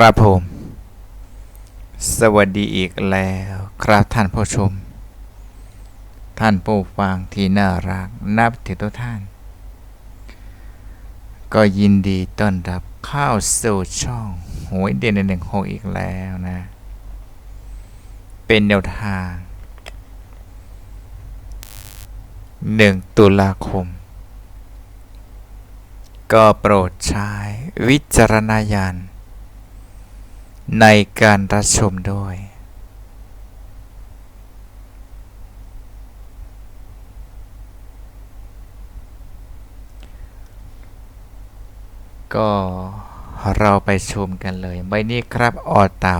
ครับผม สวัสดีอีกแล้วครับท่านผู้ชม ท่านผู้ฟังที่น่ารักนับถือทุกท่าน ก็ยินดีต้อนรับเข้าสู่ช่องหวยเด่นหนึ่งหกอีกแล้วนะ เป็นแนวทางหนึ่งตุลาคมก็โปรดใช้วิจารณญาณ ในการรับชมด้วยก็เราไปชมกันเลย ใบนี้ครับออเตา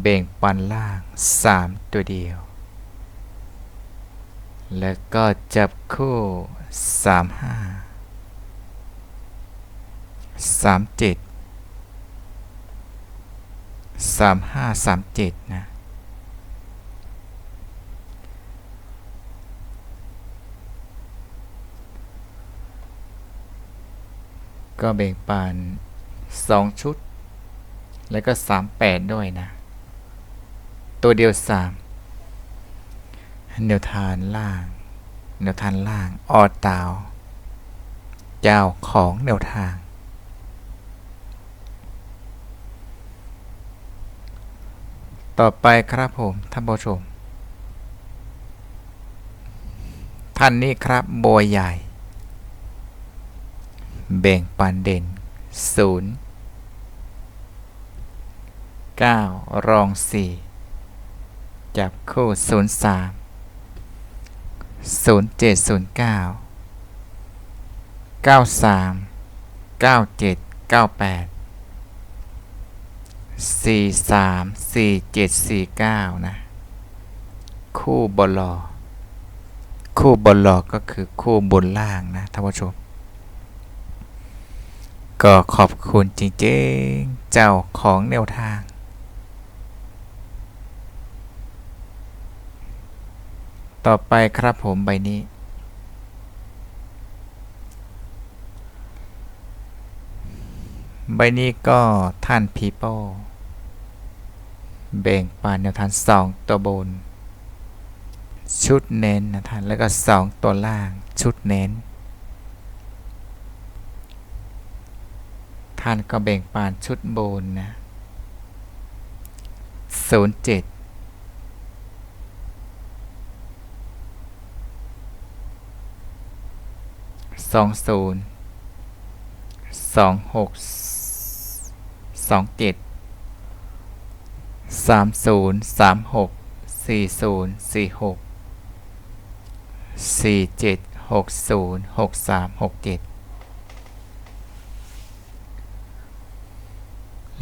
เบ่งปันล่าง 3 ตัวเดียว แล้วก็จับคู่ 3 5 3 7 3 5 3 7 นะ ก็แบ่งปันสองชุด แล้วก็สามแปดด้วยนะ ตัวเดียวสามแนวทานล่าง แนวทานล่าง ออตาว เจ้าของแนวทาง ต่อไปครับผมท่านผู้ชม ท่านนี้ครับโบยใหญ่ แบ่งปันเด่นศูนย์เก้ารองสี่จับคู่ศูนย์สามศูนย์เจ็ดศูนย์เก้าเก้าสามเก้าเจ็ดเก้าแปด สี่สามสี่เจ็ดสี่เก้านะ คู่บอลอคู่บอลลอก็คือคู่บนล่างนะท่านผู้ชม ก็ขอบคุณจริงๆ เจ้าของแนวทาง ต่อไปครับผมใบนี้ ใบนี้ก็ท่านพีโป้แบ่งปันแนวทางสองตัวบน ชุดเน้นนะท่าน แล้วก็สองตัวล่างชุดเน้น ท่านก็แบ่งปานชุดบนนะศูนย์เจ็ดสองศูนย์สองหก สองเจ็ดสามศูนย์สามหกสี่ศูนย์สี่หกสี่เจ็ดหกศูนย์หกสามหกเจ็ด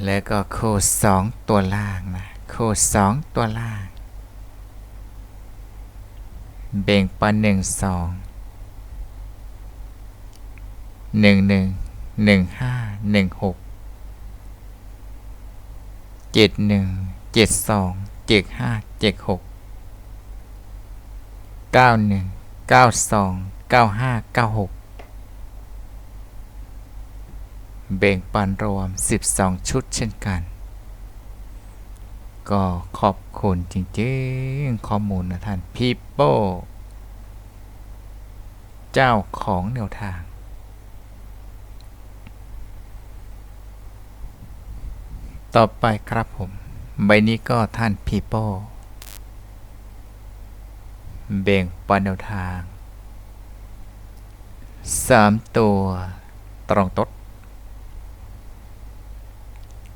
แล้วก็คู่สองตัวล่างนะคู่สองตัวล่าง เบ่งปันหนึ่งสองหนึ่งหนึ่งหนึ่งห้าหนึ่งหก เจ็ดหนึ่งเจ็ดสองเจ็ดห้าเจ็ดหกเก้าหนึ่งเก้าสองเก้าห้าเก้าหกแบ่งปันรวม 12 ชุดเช่นกัน ก็ขอบคุณจริงๆ ข้อมูลนะท่านพีโป้เจ้าของแนวทาง ต่อไปครับผม ใบนี้ก็ท่านพีโป้แบ่งปันแนวทาง 3 ตัวตรงตด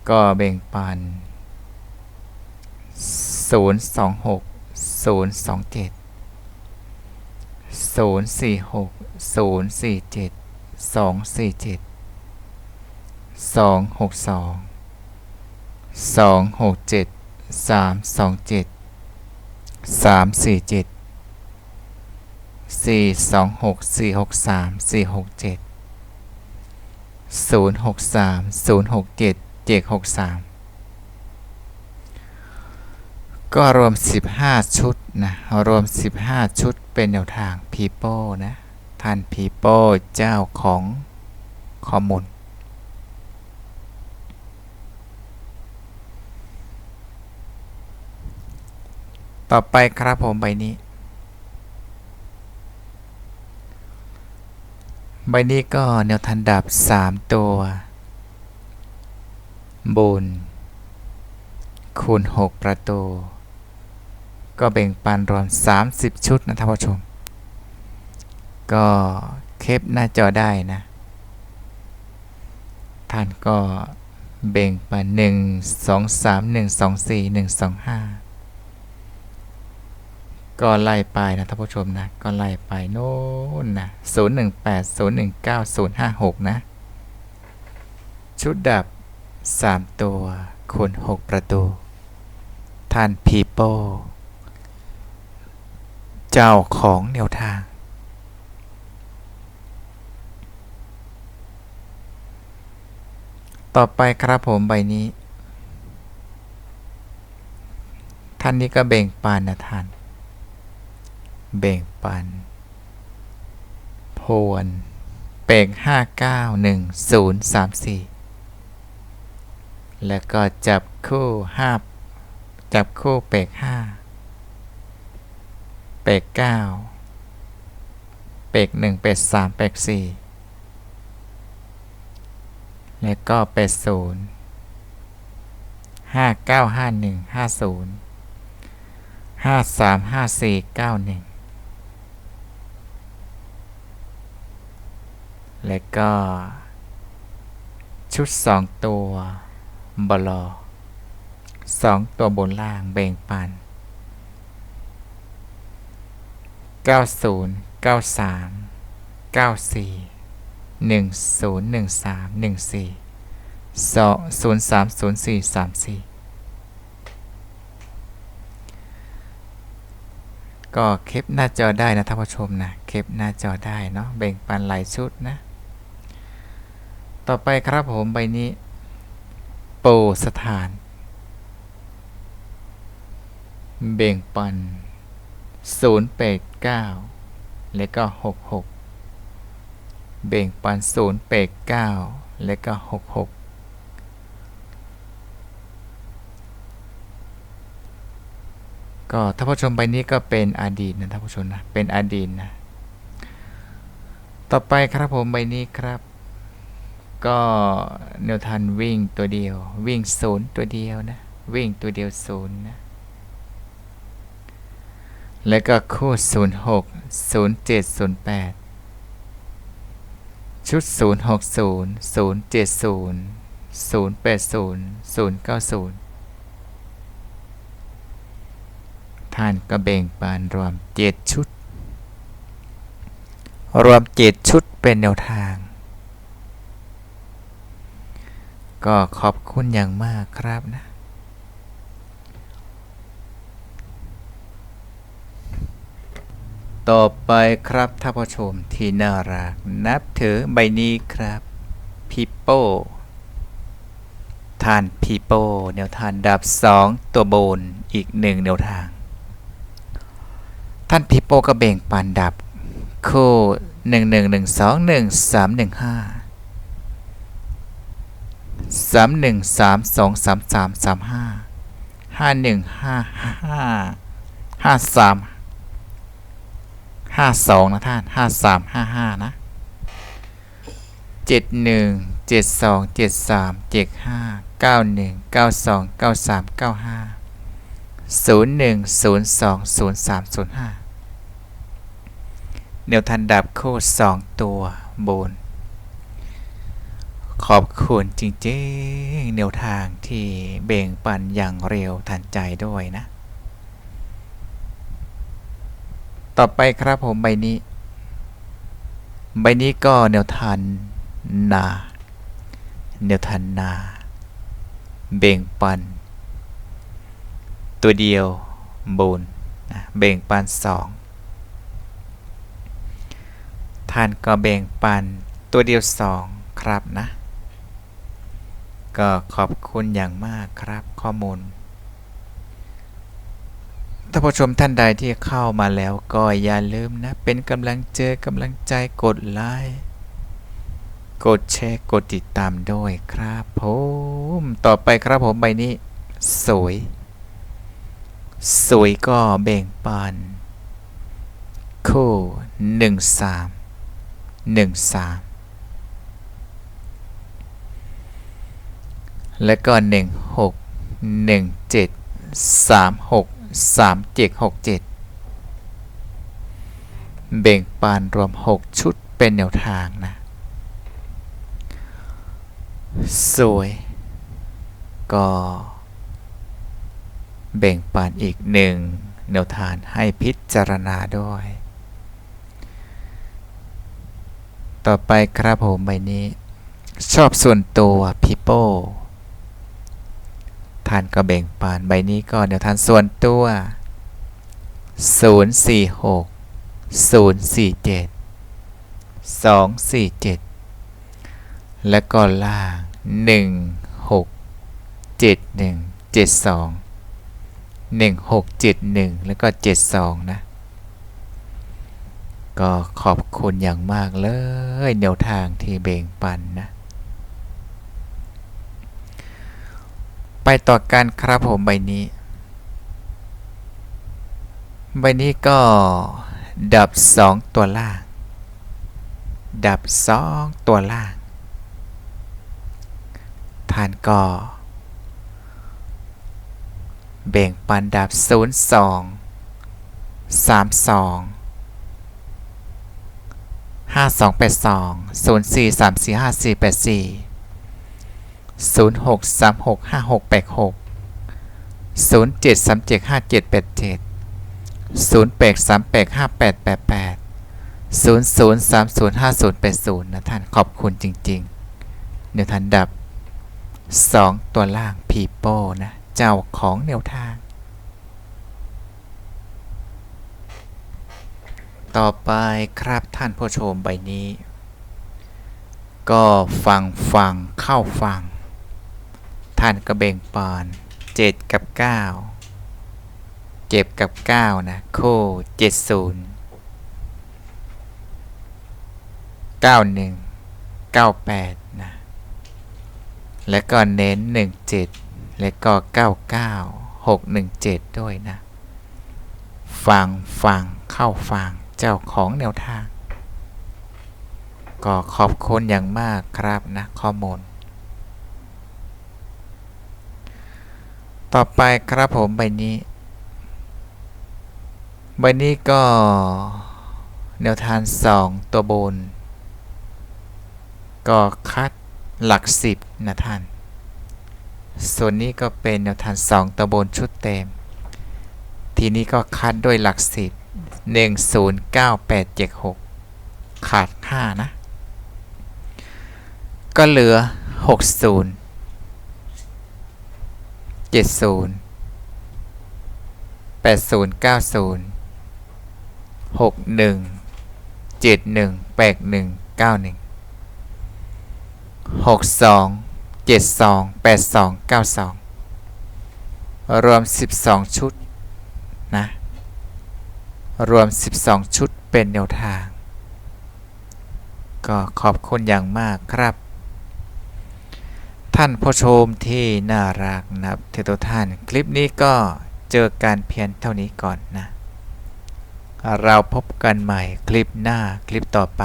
ก็แบ่งปัน 0 2 6 0 2 7 0 4 6 0 4 7 2 4 7 2 6 2 2 6 7 3 2 7 3 4 7 4 2 6 4 6 3 4 6 7 0 6 3 0 6 7 7 6 3ก็รวม 15 ชุดนะ รวม 15 ชุดเป็นแนวทาง People นะ ท่าน People เจ้าของข้อมูล ต่อไปครับผมใบนี้ ใบนี้ก็แนวทันดับ 3 ตัวบนคูณ 6 ประตู ก็แบ่งปันรวม 30 ชุดนะท่านผู้ชม ก็เคปหน้าจอได้นะ ท่านก็แบ่งปัน 1 2 3 1 2 4 1 2 5 ก็ไล่ไปนะท่านผู้ชมนะ ก็ไล่ไปโน่นนะ018 019 056นะ ชุดดับ3ตัวคูณ6ประตู ท่านพีโป้เจ้าของแนวทาง ต่อไปครับผมใบนี้ ท่านนี้ก็เบ่งปานนะท่าน เบ่งปัน โพนเป่งห้าเก้าหนึ่งศูนย์สามสี่แล้วก็จับคู่ห้าจับคู่เปกห้าเปกเก้าเปกหนึ่งเปกสามเปกสี่แล้วก็เปกศูนย์ห้าเก้าห้าหนึ่งห้าศูนย์ห้าสามห้าสี่เก้าหนึ่ง แล้วก็ ชุดสองตัวบลอสองตัวบนล่างแบ่งปัน 90 93 94 10 13 14 03 04 34 ก็เคปหน้าจอได้นะท่านผู้ชมนะ เคปหน้าจอได้เนาะแบ่งปันหลายชุดนะ ต่อไปครับผมใบนี้ โปสถาน เบ่งปัน 0 8 9 และก็ 66 เบ่งปัน 0 8 9 และก็ 66ก็ท่านผู้ชมใบนี้ก็เป็นอดีตนะท่านผู้ชมนะเป็นอดีตนะ ต่อไปครับผมใบนี้ครับ ก็แนวทันวิ่งตัวเดียว วิ่งศูนย์ตัวเดียวนะ วิ่งตัวเดียวศูนย์นะ แล้วก็คู่ศูนย์หกศูนย์เจ็ดศูนย์แปดชุดศูนย์หกศูนย์ศูนย์เจ็ดศูนย์ศูนย์แปดศูนย์ศูนย์เก้าศูนย์ท่านก็แบ่งปานรวมเจ็ดชุด รวมเจ็ดชุดเป็นแนวทาง ก็ขอบคุณอย่างมากครับนะ ต่อไปครับท่านผู้ชมที่น่ารัก นับถือใบนี้ครับพีโป้ทานพีโป้แนวทางดับ 2 ตัวโบนอีกหนึ่งแนวทาง ท่านพีโป้ก็เบ่งปันดับ คู่หนึ่งหนึ่งหนึ่ง สามหนึ่งสามสองสามสามสามห้าห้าหนึ่งห้าห้าห้าสามห้าสองนะท่านห้าสามห้าห้านะเจ็ดหนึ่งเจ็ดสองเจ็ดสามเจ็ดห้าเก้าหนึ่งเก้าสองเก้าสามเก้าห้าศูนย์หนึ่งศูนย์สองศูนย์สามศูนย์ห้าแนวทันดับโคสองตัวบน ขอบคุณจริงๆแนวทางที่เบ่งปันอย่างเร็วทันใจด้วยนะ ต่อไปครับผมใบนี้ ใบนี้ก็แนวทันนาแนวทันนา เบ่งปัน ตัวเดียวบนนเบ่งปันสองท่านก็แบ่งปันตัวเดียวสองครับนะ ก็ขอบคุณอย่างมากครับข้อมูลท่านผู้ชมท่านใดที่เข้ามาแล้วก็อย่าลืมนะ เป็นกำลังเจอกำลังใจกดไลค์กดแชร์กดติดตามด้วยครับผมต่อไปครับผมใบนี้ สวย สวยก็แบ่งปันคู่หนึ่งสามหนึ่งสาม แล้วก็หนึ่งหกหนึ่งเจ็ดสามหกสามเจ็ดหกเจ็ดแบ่งปันรวมหกชุดเป็นแนวทางนะ สวย ก็ แบ่งปันอีกหนึ่งแนวทางให้พิจารณาด้วย ต่อไปครับผมใบนี้ ชอบส่วนตัวพิโป้ ทานก็แบ่งปันใบนี้ก็แนวทางส่วนตัว 046 047 247 แล้วก็ล่าง 1 6 7 1 7 2 1 6 7 1 แล้วก็ 72 นะ ก็ขอบคุณอย่างมากเลยแนวทางที่แบ่งปันนะ ไปต่อกันครับผมใบนี้ ใบนี้ก็ ดับ 2 ตัวล่าง ดับ 2 ตัวล่างท่านก็ แบ่งปันดับ 0 2 3 2 5282 04345484 0 4 3 4 5 4 8 4 0 6 3 6 5 6 8 6 0 7 3 7 5 7 8 7 0 8 3 8 5 8 8 8 0 0 3 0 5 0 8 0 นะท่านขอบคุณจริงๆเดี๋ยวท่านดับ 2 ตัวล่างพีโป้นะ เจ้าของแนวทาง ต่อไปครับท่านผู้ชมใบนี้ ก็ฟังฟังเข้าฟัง ท่านก็เบ่งปาน7กับ9เจ็บกับ9นะโค้70 91 98นะแล้วก็เน้น17แล้วก็99 617ด้วยนะ ฟังฟังเข้าฟังเจ้าของแนวทาง ก็ขอบคุณอย่างมากครับนะข้อมูล ต่อไปครับผมใบนี้ ใบนี้ก็ แนวทาง2ตัวบน ก็คัดหลัก 10 นะท่าน ส่วนนี้ก็เป็นแนวทาง2ตัวบนชุดเต็ม ทีนี้ก็คัดด้วยหลัก 10 109876 ขาด 5 นะ ก็เหลือ 60 70 80 90 61 71 81 91 62 72 82 92รวม12ชุดนะรวม 12 ชุดเป็นแนวทาง ก็ขอบคุณอย่างมากครับ ท่านผู้ชมที่น่ารักนะครับทุกท่านคลิปนี้ก็เจอการเพียนเท่านี้ก่อนนะ เราพบกันใหม่คลิปหน้าคลิปต่อไป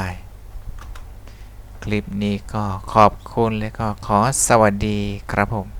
คลิปนี้ก็ขอบคุณและก็ขอสวัสดีครับผม